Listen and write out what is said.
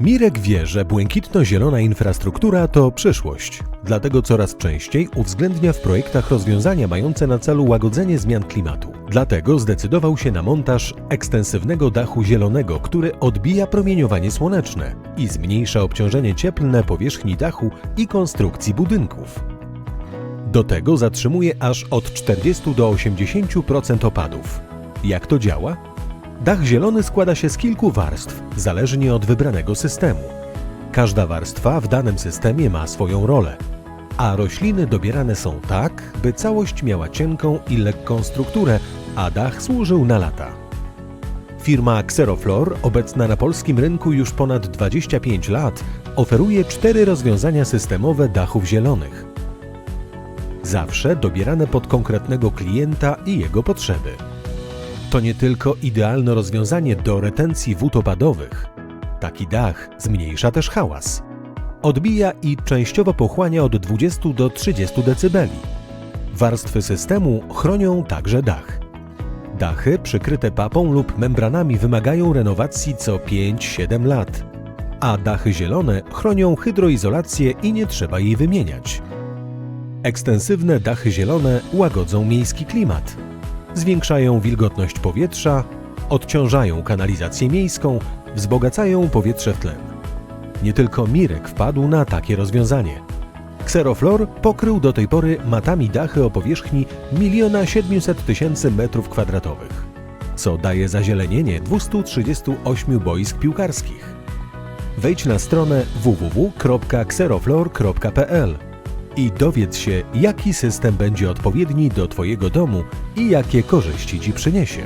Mirek wie, że błękitno-zielona infrastruktura to przyszłość. Dlatego coraz częściej uwzględnia w projektach rozwiązania mające na celu łagodzenie zmian klimatu. Dlatego zdecydował się na montaż ekstensywnego dachu zielonego, który odbija promieniowanie słoneczne i zmniejsza obciążenie cieplne powierzchni dachu i konstrukcji budynków. Do tego zatrzymuje aż od 40 do 80% opadów. Jak to działa? Dach zielony składa się z kilku warstw, zależnie od wybranego systemu. Każda warstwa w danym systemie ma swoją rolę, a rośliny dobierane są tak, by całość miała cienką i lekką strukturę, a dach służył na lata. Firma Xeroflor, obecna na polskim rynku już ponad 25 lat, oferuje cztery rozwiązania systemowe dachów zielonych. Zawsze dobierane pod konkretnego klienta i jego potrzeby. To nie tylko idealne rozwiązanie do retencji wód opadowych. Taki dach zmniejsza też hałas. Odbija i częściowo pochłania od 20 do 30 dB. Warstwy systemu chronią także dach. Dachy przykryte papą lub membranami wymagają renowacji co 5-7 lat, a dachy zielone chronią hydroizolację i nie trzeba jej wymieniać. Ekstensywne dachy zielone łagodzą miejski klimat, zwiększają wilgotność powietrza, odciążają kanalizację miejską, wzbogacają powietrze tlen. Nie tylko Mirek wpadł na takie rozwiązanie. Xeroflor pokrył do tej pory matami dachy o powierzchni 1 700 tysięcy metrów kwadratowych, co daje zazielenienie 238 boisk piłkarskich. Wejdź na stronę www.xeroflor.pl i dowiedz się, jaki system będzie odpowiedni do Twojego domu i jakie korzyści Ci przyniesie.